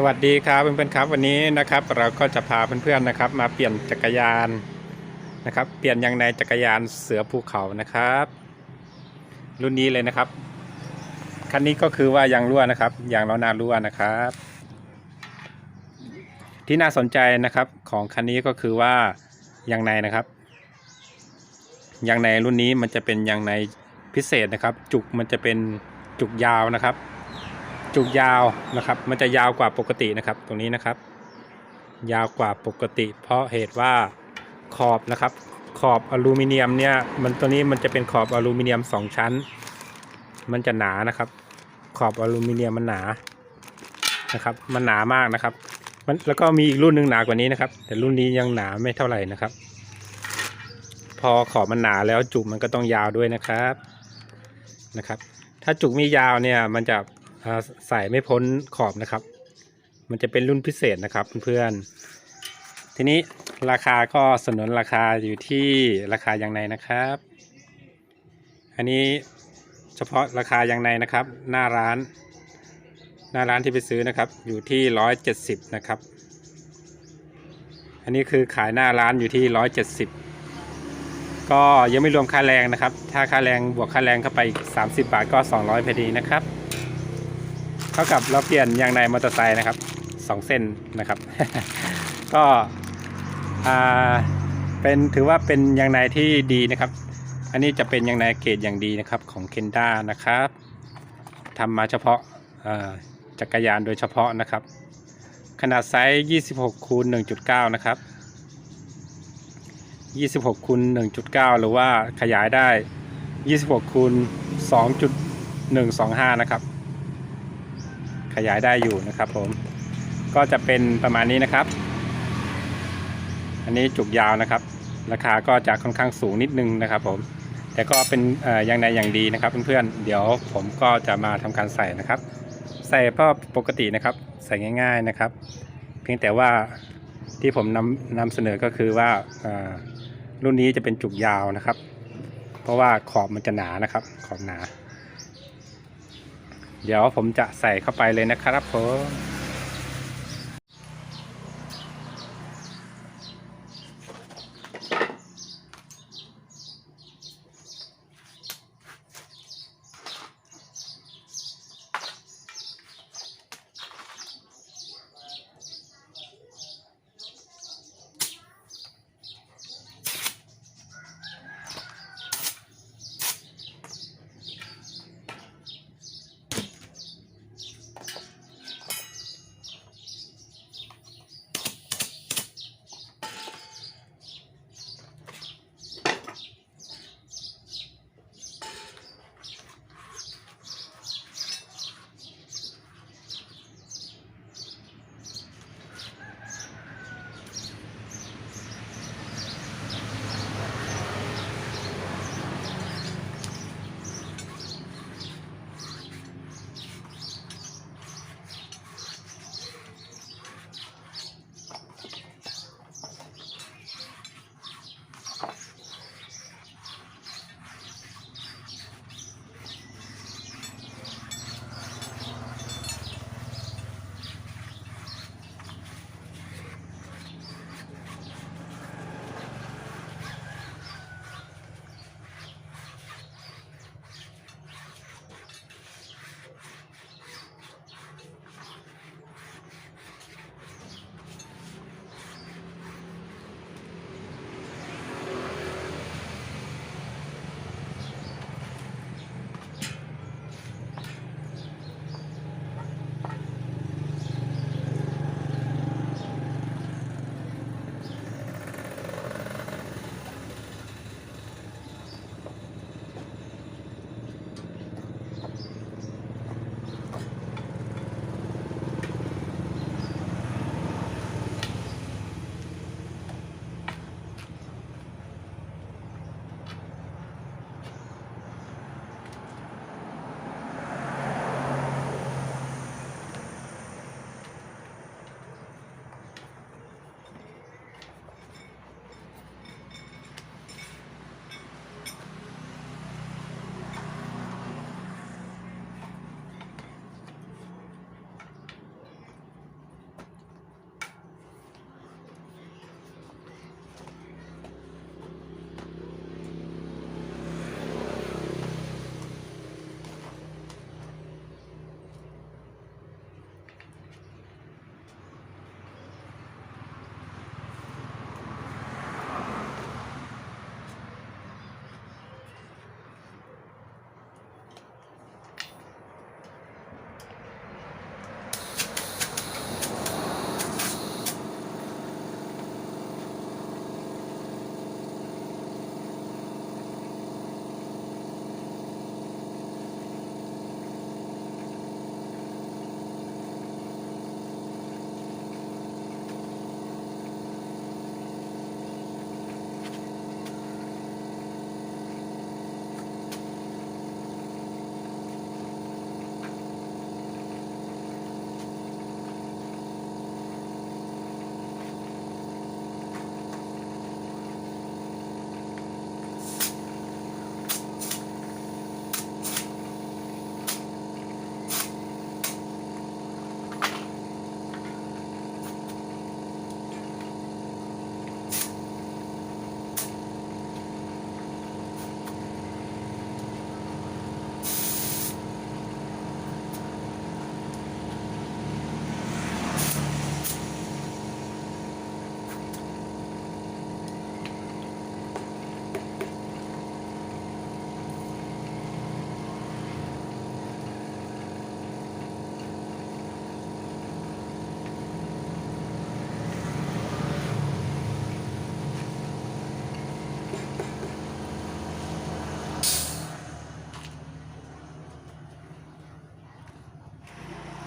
สวัสดีครับเพื่อนๆครับวันนี้นะครับเราก็จะพาเพื่อนๆนะครับ มาเปลี่ยนจักรยานนะครับ เปลี่ยนยางในจักรยานเสือภูเขานะครับ รุ่นนี้เลยนะครับคันนี้ก็คือว่ายางรั่วนะครับยางล้อหน้ารั่วนะครับ ที่น่าสนใจนะครับของคันนี้ก็คือว่ายางในนะครับยางในรุ่นนี้มันจะเป็นยางในพิเศษนะครับ จุกมันจะเป็นจุกยาวนะครับ จุกยาวนะครับ มันจะยาวกว่าปกตินะครับ ตรงนี้นะครับ ยาวกว่าปกติ เพราะเหตุว่าขอบนะครับ ขอบอลูมิเนียมเนี่ย มันตัวนี้มันจะเป็นขอบอลูมิเนียมสองชั้น มันจะหนานะครับ ขอบอลูมิเนียมมันหนานะครับ มันหนามากนะครับ มันแล้วก็มีอีกรุ่นหนึ่งหนากว่านี้นะครับ แต่รุ่นนี้ยังหนาไม่เท่าไหร่นะครับ พอขอบมันหนาแล้วจุกมันก็ต้องยาวด้วยนะครับนะครับ ถ้าจุกไม่ยาวเนี่ยมันจะ ใส่ไม่พ้นขอบนะครับ มันจะเป็นรุ่นพิเศษนะครับเพื่อนๆทีนี้ราคาก็สนนราคาอยู่ที่ราคาอย่างในนะครับ อันนี้เฉพาะราคายางในนะครับ หน้าร้าน หน้าร้านที่ไปซื้อนะครับ อยู่ที่ร้อยเจ็ดสิบนะครับ อันนี้คือขายหน้าร้านอยู่ที่ร้อยเจ็ดสิบก็ยังไม่รวมค่าแรงนะครับ ถ้าค่าแรงบวกค่าแรงเข้าไปอีก30 บาทก็ 200พอดีนะครับ ท่ากับเราเปลี่ยนยางในมอเตอร์ไซค์นะครับสองเส้นนะครับ ก็เป็นถือว่าเป็นยางในที่ดีนะครับ อันนี้จะเป็นยางในเกรดอย่างดีนะครับของเคนด้านะครับทำมาเฉพาะาจักรยานโดยเฉพาะนะครับ ขนาดไซส์ 26คูณ1.9 นะครับ 26คูณ1.9 หรือว่าขยายได้ 26คูณ2.125 นะครับ ขยายได้อยู่นะครับผมก็จะเป็นประมาณนี้นะครับ อันนี้จุกยาวนะครับ ราคาก็จะค่อนข้างสูงนิดนึงนะครับ ผม แต่ก็เป็นอย่างใดอย่างดีนะครับเพื่อนๆเดี๋ยวผมก็จะมาทำการใส่นะครับ ใส่ก็ปกตินะครับ ใส่ง่าย ๆนะครับ เพียงแต่ว่าที่ผมนำนำเสนอก็คือว่ารุ่นนี้จะเป็นจุกยาวนะครับ เพราะว่าขอบมันจะหนานะครับ ขอบหนา เดี๋ยวผมจะใส่เข้าไปเลยนะครับผม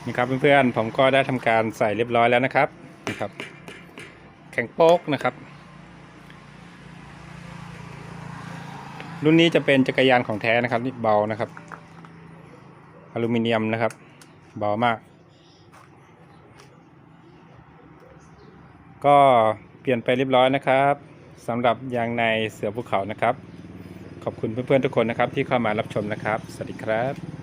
นี่ครับเพื่อนๆผมก็ได้ทำการใส่เรียบร้อยแล้วนะครับนะครับ แข็งโป๊กนะครับ รุ่นนี้จะเป็นจักรยานของแท้นะครับนี่เบานะครับอลูมิเนียมนะครับ เบามาก ก็เปลี่ยนไปเรียบร้อยนะครับสำหรับยางในเสือภูเขานะครับ ขอบคุณเพื่อนๆทุกคนนะครับที่เข้ามารับชมนะครับ สวัสดีครับ